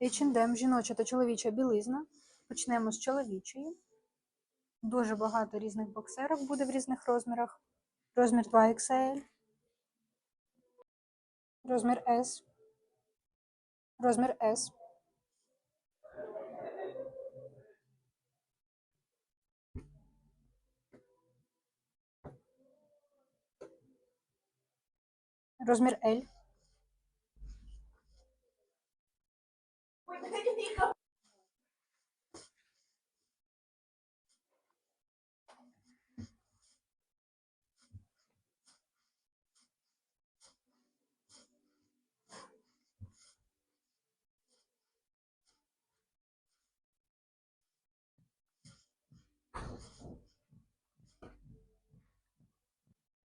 H&M, жіноча та чоловіча білизна. Почнемо з чоловічої. Дуже багато різних боксерок буде в різних розмірах. Розмір 2XL. Розмір S. Розмір S. Розмір L.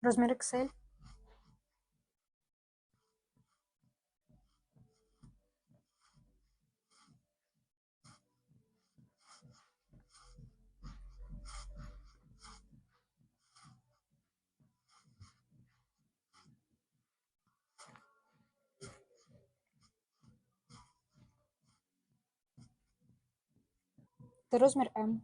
Розмір XL. Та розмір М.